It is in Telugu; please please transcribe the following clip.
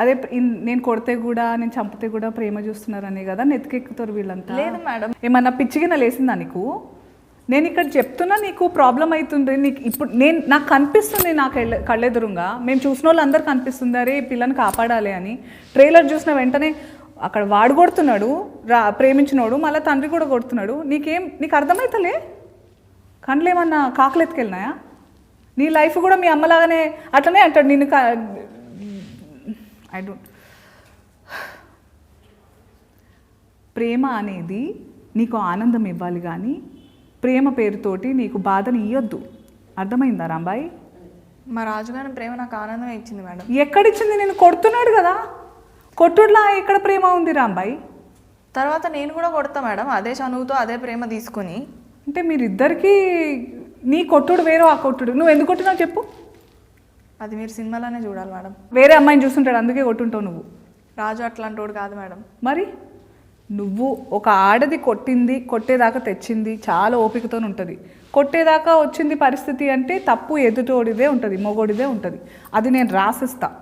అదే నేను కొడితే కూడా నేను చంపితే కూడా ప్రేమ చూస్తున్నారని కదా నెత్తికెక్కుతారు వీళ్ళంతా. లేదు మేడం. ఏమన్నా పిచ్చిగిన లేసిందా నీకు? నేను ఇక్కడ చెప్తున్నా నీకు ప్రాబ్లం అవుతుంది నీకు ఇప్పుడు నేను నాకు కనిపిస్తుంది నా కళ్ళ కళ్ళెదురుగా. మేము చూసిన వాళ్ళు అందరు కనిపిస్తుంది అరే పిల్లని కాపాడాలి అని. ట్రైలర్ చూసిన వెంటనే అక్కడ వాడు కొడుతున్నాడు రా ప్రేమించినోడు మళ్ళీ తండ్రి కూడా కొడుతున్నాడు. నీకేం నీకు అర్థమవుతలే కళ్ళు ఏమన్నా కాకులు ఎత్తుకెళ్ళినాయా నీ లైఫ్ కూడా మీ అమ్మలాగానే అట్లనే అంటాడు. నేను ఐ డోంట్ ప్రేమ అనేది నీకు ఆనందం ఇవ్వాలి కానీ ప్రేమ పేరుతోటి నీకు బాధని ఇవ్వద్దు అర్థమైందా రాంబాయి? మా రాజుగారి ప్రేమ నాకు ఆనందమే ఇచ్చింది మేడం. ఎక్కడిచ్చింది? నేను కొడుతున్నాడు కదా. కొట్టుడులా ఎక్కడ ప్రేమ ఉంది రాంబాయి? తర్వాత నేను కూడా కొడతా మేడం. అదే చనువుతో అదే ప్రేమ తీసుకొని. అంటే మీరిద్దరికీ నీ కొట్టుడు వేరు ఆ కొట్టుడు. నువ్వు ఎందుకు కొట్టినావు చెప్పు. అది మీరు సినిమాలోనే చూడాలి మేడం. వేరే అమ్మాయిని చూస్తుంటాడు అందుకే కొట్టుంటావు నువ్వు. రాజు అట్లాంటోడు కాదు మేడం. మరి? నువ్వు ఒక ఆడది కొట్టింది కొట్టేదాకా తెచ్చింది చాలా ఓపికతో ఉంటుంది. కొట్టేదాకా వచ్చింది పరిస్థితి అంటే తప్పు ఎదుటోడిదే ఉంటుంది మొగోడిదే ఉంటుంది. అది నేను రాసిస్తా.